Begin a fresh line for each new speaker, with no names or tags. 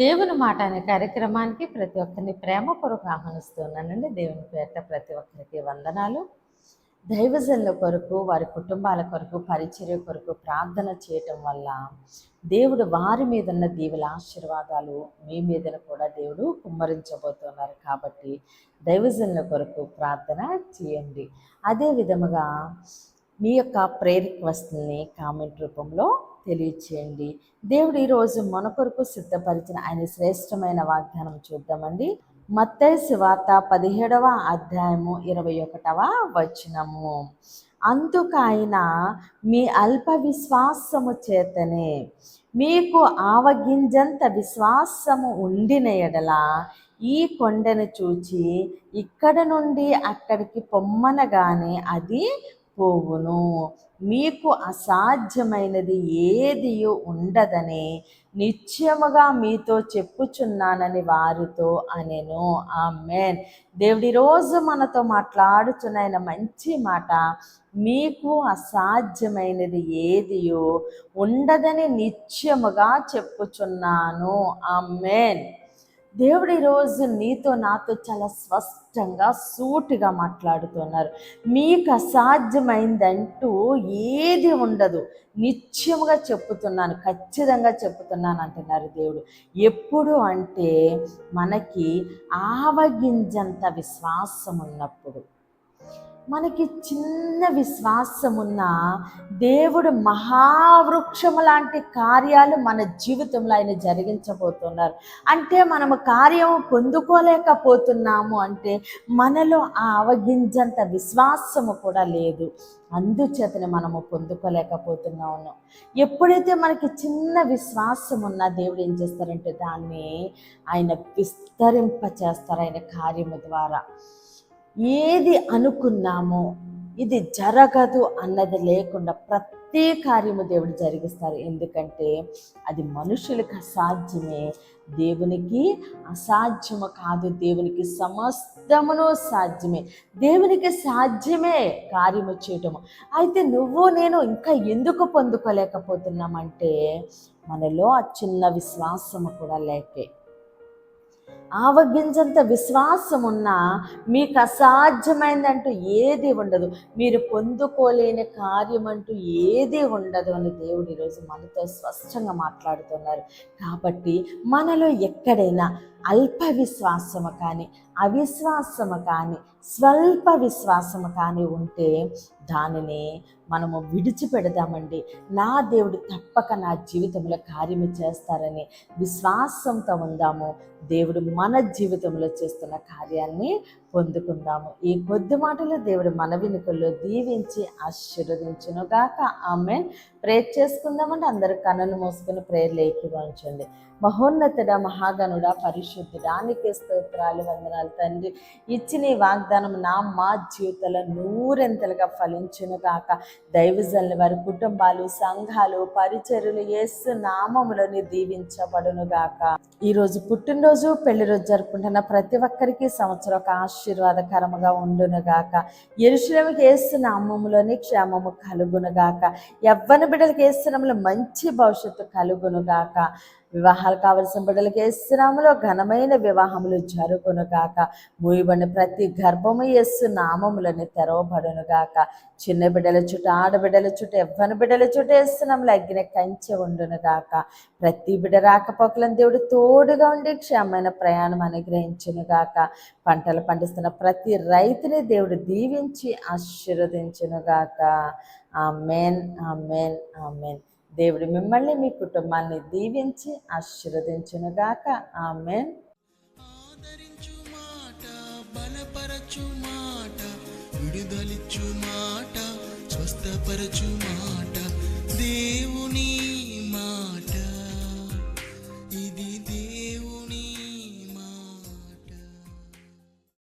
దేవుని మాట అనే కార్యక్రమానికి ప్రతి ఒక్కరిని ప్రేమపూర్వక ఆహ్వానిస్తున్నానండి దేవుని పేరిట ప్రతి ఒక్కరికి వందనాలు. దైవజనుల కొరకు వారి కుటుంబాల కొరకు పరిచర్య కొరకు ప్రార్థన చేయటం వల్ల దేవుడు వారి మీద ఉన్న దీవుల ఆశీర్వాదాలు మీ మీద కూడా దేవుడు కుమ్మరించబోతున్నారు. కాబట్టి దైవజనుల కొరకు ప్రార్థన చేయండి. అదే విధముగా మీ యొక్క ప్రేయర్ రిక్వెస్ట్ని కామెంట్ రూపంలో తెలియచేయండి. దేవుడు ఈరోజు మన కొరకు సిద్ధపరిచిన ఆయన శ్రేష్టమైన వాగ్దానం చూద్దామండి. మత్తయి శివార్త పదిహేడవ అధ్యాయము ఇరవై ఒకటవ వచనము. అందుకైన మీ అల్ప విశ్వాసము చేతనే మీకు ఆవగింజంత విశ్వాసము ఉండిన ఎడల ఈ కొండను చూచి ఇక్కడ నుండి అక్కడికి పొమ్మనగానే అది పోవును. మీకు అసాధ్యమైనది ఏది ఉండదని నిశ్చయముగా మీతో చెప్పుచున్నానని వారితో అనెను. ఆమెన్. దేవుడి రోజు మనతో మాట్లాడుచున్న మంచి మాట. మీకు అసాధ్యమైనది ఏదియో ఉండదని నిత్యముగా చెప్పుచున్నాను. ఆమెన్. దేవుడు ఈరోజు నీతో నాతో చాలా స్పష్టంగా సూటిగా మాట్లాడుతున్నారు. మీకు అసాధ్యమైందంటూ ఏది ఉండదు. నిత్యముగా చెప్పుతున్నాను ఖచ్చితంగా చెప్పుతున్నాను అంటున్నారు దేవుడు. ఎప్పుడు అంటే మనకి ఆవగింజంత విశ్వాసం ఉన్నప్పుడు మనకి చిన్న విశ్వాసం ఉన్న దేవుడు మహావృక్షము లాంటి కార్యాలు మన జీవితంలో ఆయన జరిగించబోతున్నారు. అంటే మనము కార్యము పొందుకోలేకపోతున్నాము అంటే మనలో ఆ అవగింజంత విశ్వాసము కూడా లేదు. అందుచేతనే మనము పొందుకోలేకపోతున్నాము. ఎప్పుడైతే మనకి చిన్న విశ్వాసం ఉన్నా దేవుడు ఏం చేస్తారంటే దాన్ని ఆయన విస్తరింప చేస్తారు ఆయన కార్యము ద్వారా. ఏది అనుకున్నామో ఇది జరగదు అన్నది లేకుండా ప్రతి కార్యము దేవుడు జరిగిస్తారు. ఎందుకంటే అది మనుషులకు అసాధ్యమే. దేవునికి అసాధ్యము కాదు. దేవునికి సమస్తమును సాధ్యమే. దేవునికి సాధ్యమే కార్యము చేయటము. అయితే నువ్వు నేను ఇంకా ఎందుకు పొందుకోలేకపోతున్నామంటే మనలో ఆ చిన్న విశ్వాసము కూడా లేకే. ఆవగింజంత విశ్వాసం ఉన్నా మీకు అసాధ్యమైందంటూ ఏది ఉండదు. మీరు పొందుకోలేని కార్యం అంటూ ఏది ఉండదు అని దేవుడు ఈరోజు మనతో స్పష్టంగా మాట్లాడుతున్నారు. కాబట్టి మనలో ఎక్కడైనా అల్ప విశ్వాసము కానీ అవిశ్వాసము కానీ స్వల్ప విశ్వాసము కానీ ఉంటే దానిని మనము విడిచిపెడదామండి. నా దేవుడు తప్పక నా జీవితంలో కార్యము చేస్తారని విశ్వాసంతో ఉందాము. దేవుడు మన జీవితంలో చేస్తున్న కార్యాన్ని పొందుకుందాము. ఈ కొద్ది మాటలు దేవుడు మన వినుకల్లో దీవించి ఆశీర్వదించునుగాక. ఆమె ప్రేర్ చేసుకుందామంటే అందరు కన్నులు మూసుకుని ప్రేయర్లు ఏకీభవించండి మహోన్నతుడ మహాగణుడ పరిశుద్ధుడా నీకే స్తోత్రాలు వందనాలు తండ్రి. ఇచ్చిన ఈ వాగ్దానం నా మా జీవితంలో నూరెంతలుగా ఫలించును గాక దైవజనుల వారి కుటుంబాలు సంఘాలు పరిచరులు యేసు నామములని దీవించబడును గాక ఈరోజు పుట్టినరోజు పెళ్ళి రోజు జరుపుకుంటున్న ప్రతి ఒక్కరికి సంవత్సరం ఒక ఆశీర్వాదకరముగా ఉండునుగాక. గాక వేస్తున్న నామములోని క్షేమము కలుగునుగాక. ఎవ్వని యవ్వన బిడ్డలకు వేస్తున్నములో మంచి భవిష్యత్తు కలుగును గాక వివాహాలు కావలసిన బిడ్డలకి వేస్తున్నాములో ఘనమైన వివాహములు జరుగునుగాక. మూయబడిన ప్రతి గర్భము ఎస్సు నామములని తెరవబడును గాక చిన్న బిడ్డల చుట్టూ ఆడబిడ్డల చుట్టూ ఎవ్వని బిడ్డల చుట్టూ వేస్తున్నాములు అగ్గిన కంచె ఉండునుగాక. ప్రతి బిడ్డ రాకపోకలను దేవుడు తో తోడుగా ఉండి క్షేమమైన ప్రయాణం అనుగ్రహించును గాక. పంటలు పండిస్తున్న ప్రతి రైతుని దేవుడు దీవించి ఆశీర్వదించును గాక. Amen amen amen. దేవుడు మిమ్మల్ని మీ కుటుంబాన్ని దీవించి ఆశీర్వదించునుగాక ఆమెన్.
ఆదరించు మాట బలపరచు మాట విడుదలిచ్చు మాట స్వస్థపరచు మాట. దే